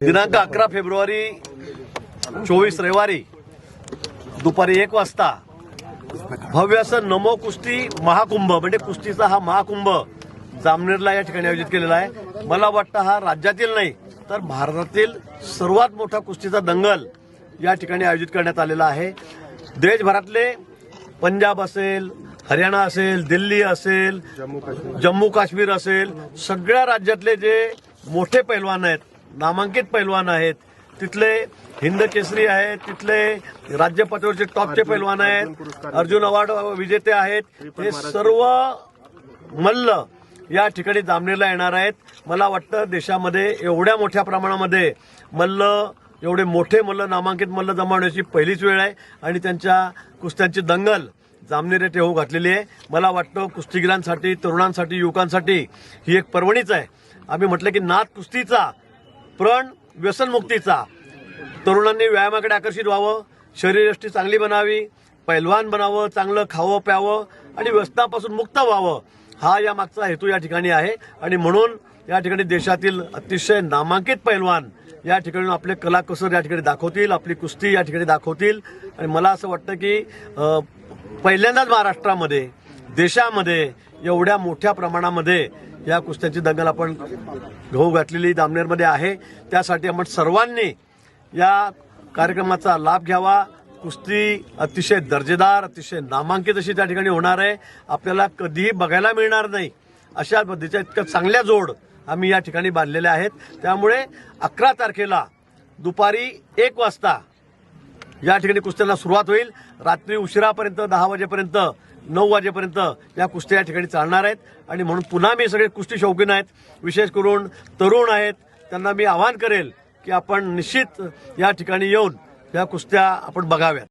दिनांक अकरा फेब्रुवारी चोवीस रविवारी दुपारी एक वाजता भव्य असं नमो कुस्ती महाकुंभ म्हणजे कुस्तीचा हा महाकुंभ जामनेरला या ठिकाणी आयोजित केलेला आहे. मला वाटतं हा राज्यातील नाही तर भारतातील सर्वात मोठा कुस्तीचा दंगल या ठिकाणी आयोजित करण्यात आलेला आहे. देशभरातले पंजाब असेल हरियाणा असेल दिल्ली असेल जम्मू काश्मीर असेल सगळ्या राज्यातले जे मोठे पैलवान आहेत नामांकित पैलवान आहेत. तिथले हिंद केसरी आहेत तिथले राज्य पातळीवरचे टॉपचे पैलवान आहेत. अर्जुन अवॉर्ड विजेते आहेत. हे सर्व मल्ल या ठिकाणी जामनेरला येणार आहेत. मला वाटतं देशामध्ये एवढ्या मोठ्या प्रमाणामध्ये मल्ल एवढे मोठे मल्ल नामांकित मल्ल जमावण्याची पहिलीच वेळ आहे आणि त्यांच्या कुस्त्यांची दंगल जामनेर येथे होऊ घातलेली आहे. मला वाटतं कुस्तीगिरांसाठी तरुणांसाठी युवकांसाठी ही एक पर्वणीच आहे. आम्ही म्हटलं की नाथ कुस्तीचा प्रण व्यसनमुक्तीचा. तरुणांनी व्यायामाकडे आकर्षित व्हावं शरीरयष्टी चांगली बनावी पैलवान बनावं चांगलं खावं प्यावं आणि व्यसनापासून मुक्त व्हावं हा या मागचा हेतू या ठिकाणी आहे. आणि म्हणून या ठिकाणी देशातील अतिशय नामांकित पैलवान या ठिकाणी आपले कलाकुसर या ठिकाणी दाखवतील आपली कुस्ती या ठिकाणी दाखवतील. आणि मला असं वाटतं की पहिल्यांदाच महाराष्ट्रामध्ये देशामध्ये एवढ्या मोठ्या प्रमाणामध्ये या कुस्त्यांची दंगल आपण घाऊ घातलेली दामनेरमध्ये आहे. त्यासाठी आपण सर्वांनी या कार्यक्रमाचा लाभ घ्यावा. कुस्ती अतिशय दर्जेदार अतिशय नामांकित अशी त्या ठिकाणी होणार आहे. आपल्याला कधीही बघायला मिळणार नाही. अशा पद्धतीच्या इतक्या चांगल्या जोड आम्ही या ठिकाणी बांधलेल्या आहेत. त्यामुळे अकरा तारखेला दुपारी एक वाजता या ठिकाणी कुस्त्यांना सुरुवात होईल. रात्री उशिरापर्यंत दहा वाजेपर्यंत नऊ वाजेपर्यंत या कुस्त्या या ठिकाणी चालणार आहेत. आणि म्हणून पुन्हा मी सगळे कुस्ती शौकीन आहेत. विशेष करून तरुण आहेत. त्यांना मी आवाहन करेल की आपण निश्चित या ठिकाणी येऊन या कुस्त्या आपण बघाव्यात.